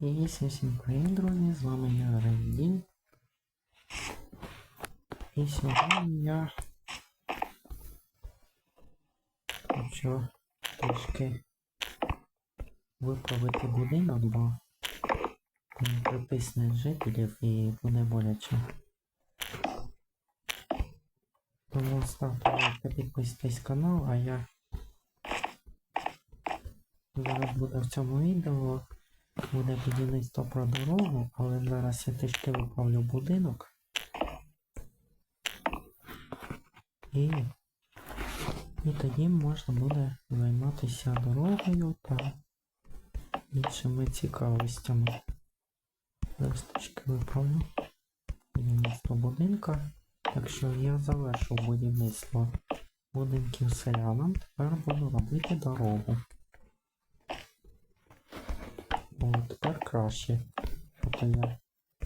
І всім всім привіт, друзі, з вами я Рейдін. І сьогодні я хочу трішки виправити будинок, бо він приписаний жителів і буде боляче. Тому ставте лайк підписуйтесь канал, а я зараз буду в цьому відео буде будівництво про дорогу, але зараз я трішки виправлю будинок. І, і тоді можна буде займатися дорогою та іншими цікавостями. Зараз трішки виправлю будівництво будинка. Так я завершив будівництво будинків селянам, тепер буду робити дорогу. О, тепер краще. Тобто я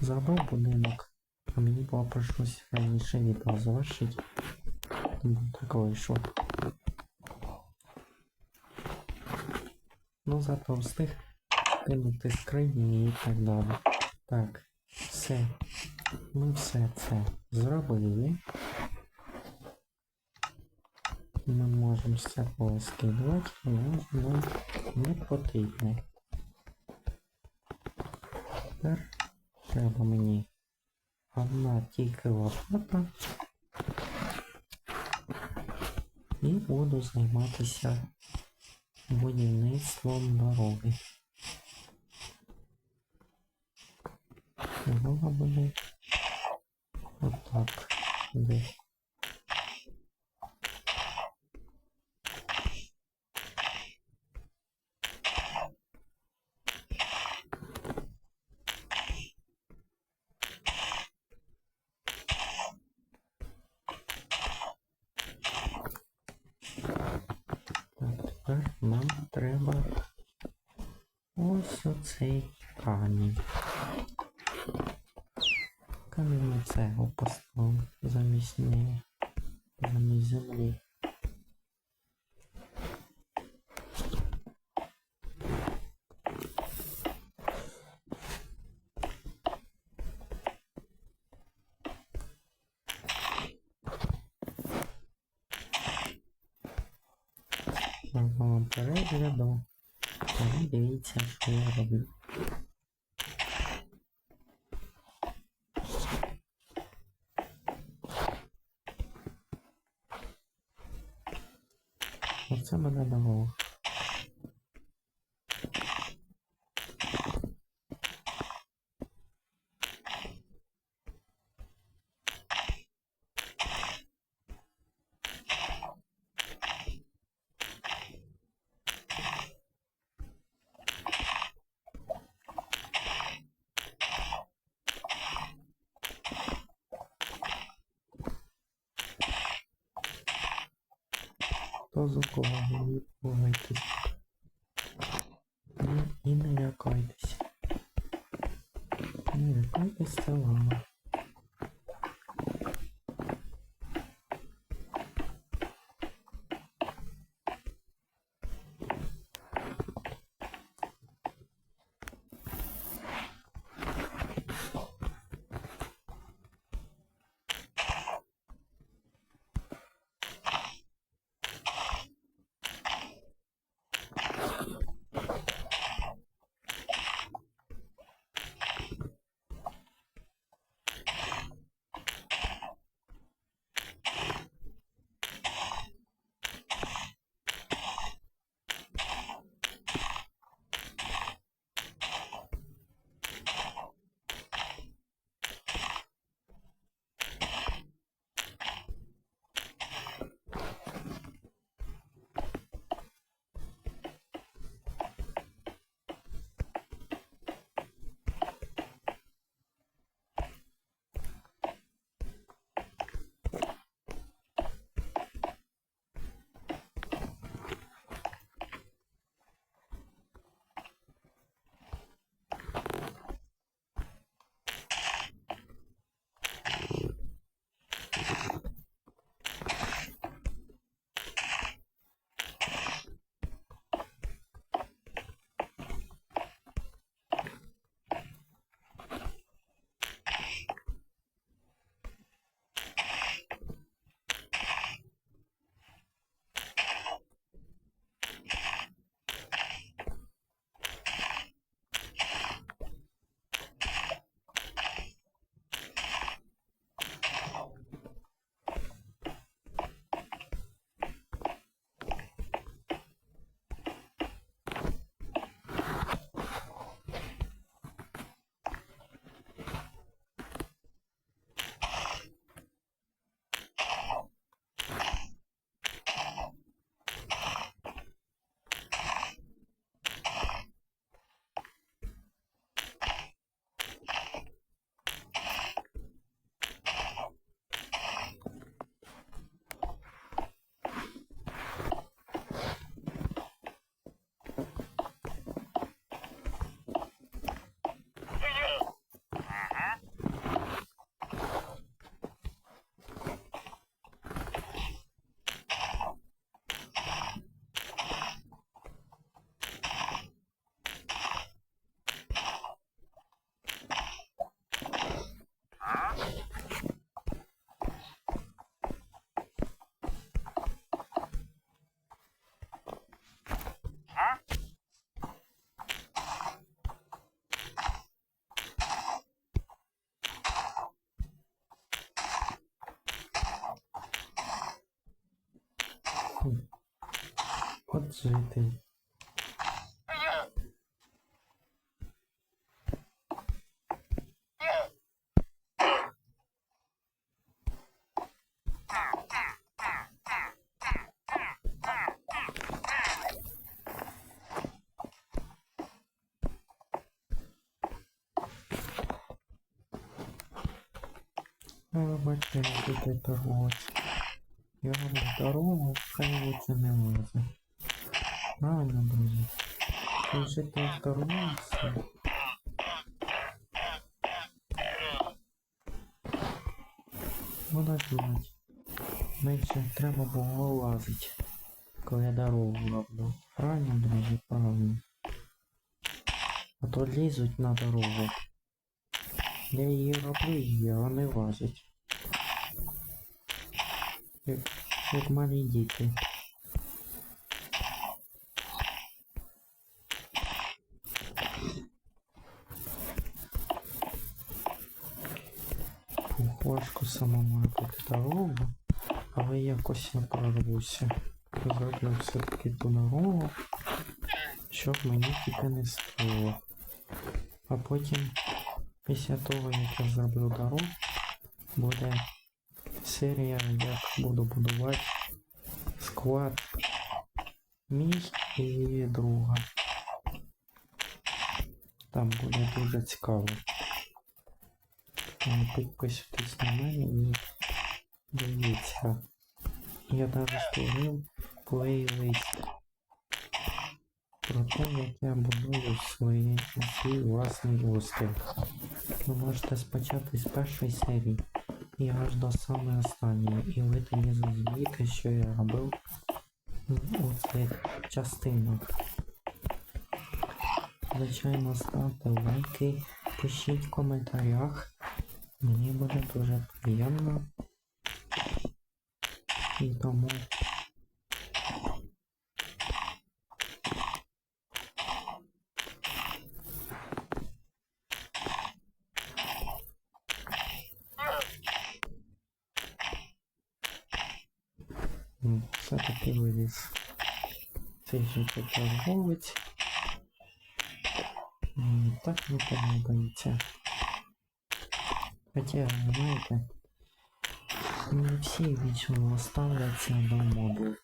забрав будинок, а мені було прийшлось раніше відео завершити. Так вийшло. Ну зато встиг кинути скрині і так далі. Так, все. Ми все це зробили. Ми можемо все поскидувати, але воно не потрібне. Тепер треба мені одна тільки лопата. І буду займатися будівництвом дороги. Дорога буде отак. Десь. Так, тепер нам треба оцей камінь. Камінь на цегу поставив замість неї, замість землі. 这么大的猴 кого не пугайте. І, не лякайтесь. Не лякайтесь, це лама. Хм. От житель. Вибачте, будете торгувати. Я роблю дорогу, хай це не влазить. Правильно, друзі? Пишете торгуватися. Буду думати. Менше треба було лазити, коли я дорогу роблю. Правильно, друзі, правильно. А то лізуть на дорогу. Я її роблю її, а вони лазять. Як, малі діти. Важко самому робити дорогу, але якось я прорвуся. Зроблю все-таки ту дорогу, щоб мені тільки не стоїло. А потім, після того, як я зроблю дорогу, буде серія, як буду будувати склад мій і друга. Там буде дуже цікаво. Підписуйтесь на мене і дивіться. Я навіть створив плейлист про те, як я будую свої, свій власний острів. Ви можете спочати з першої серії і аж до самої останньої. І ви тоді зрозумієте, що я робив у цих частинах. Звичайно, ставте лайки, пишіть в коментарях. Мені буде дуже приємно. І тому все-таки виліз цей життєторговець. Мені так не подобається. Хоча, знаєте, не всі вічно ставляться до моду.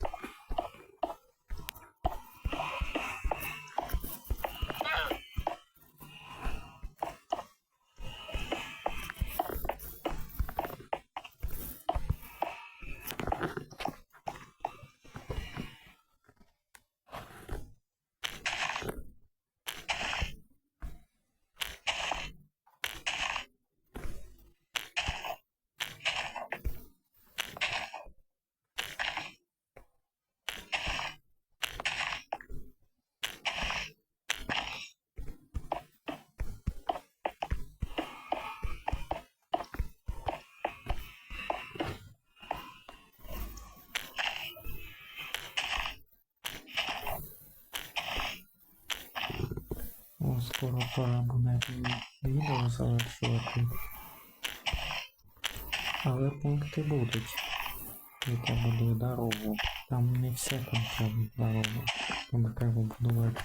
Скоро пора буде відео завершувати. Але пункти будуть. Як я буду дорогу. Там не все треба дорогу. Там треба будувати.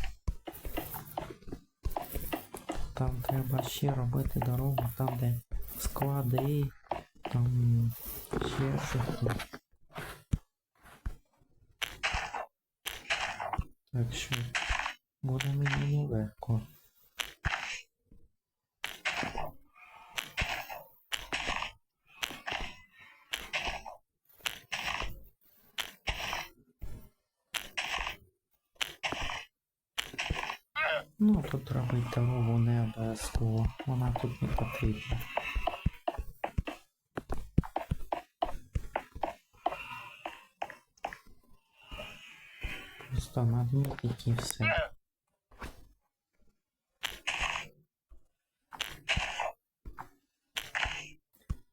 Там треба ще робити дорогу, там де склади, там ще щось. Так що буде мені нелегко. Тут робити дорогу не обов'язково. Вона тут не потрібна. Просто надмітить і все.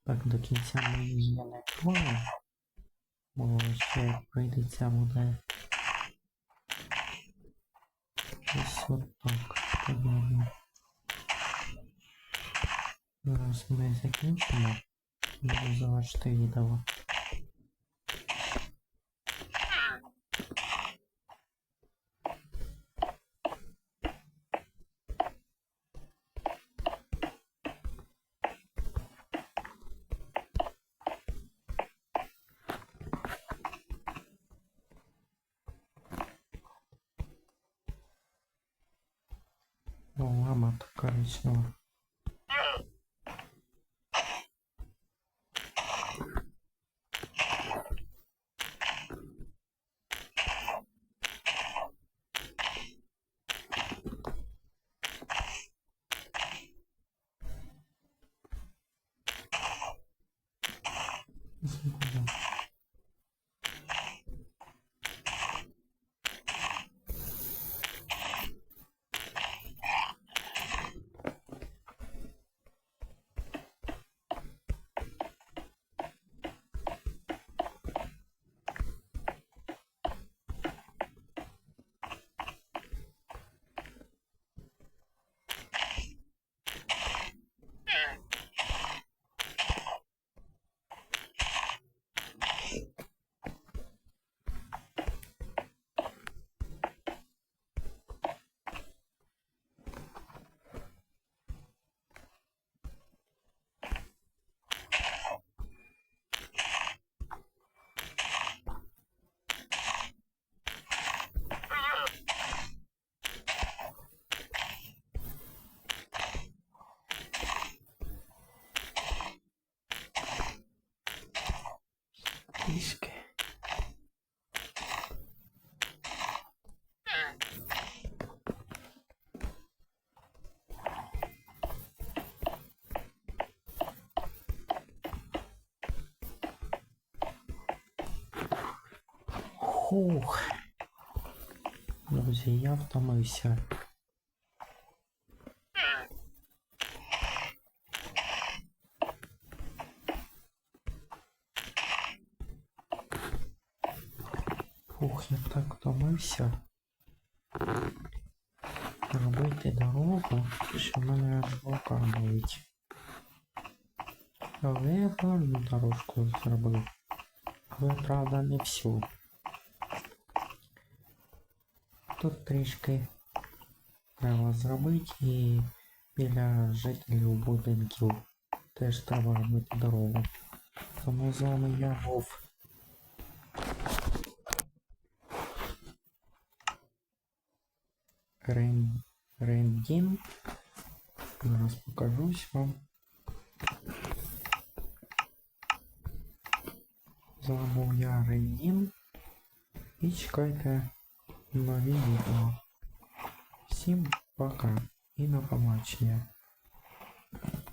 Так, до кінця ми її не творимо. Бо ще прийдеться буде Ось от так. Подібно. Зараз ми закінчимо. Буду завершити відео. Хух. Друзі, я втомився. Фух, я так втомився. Робити дорогу, що в мене аж рука болить. Але я дорожку зробив. Але правда не всю. Тут трішки треба зробити і біля жителів будинків теж треба робити дорогу. Тому з вами я Вов. Рен... Рендін. Зараз покажусь вам. З вами був я Рендін. І чекайте нові відео. Всім пока і на побачення.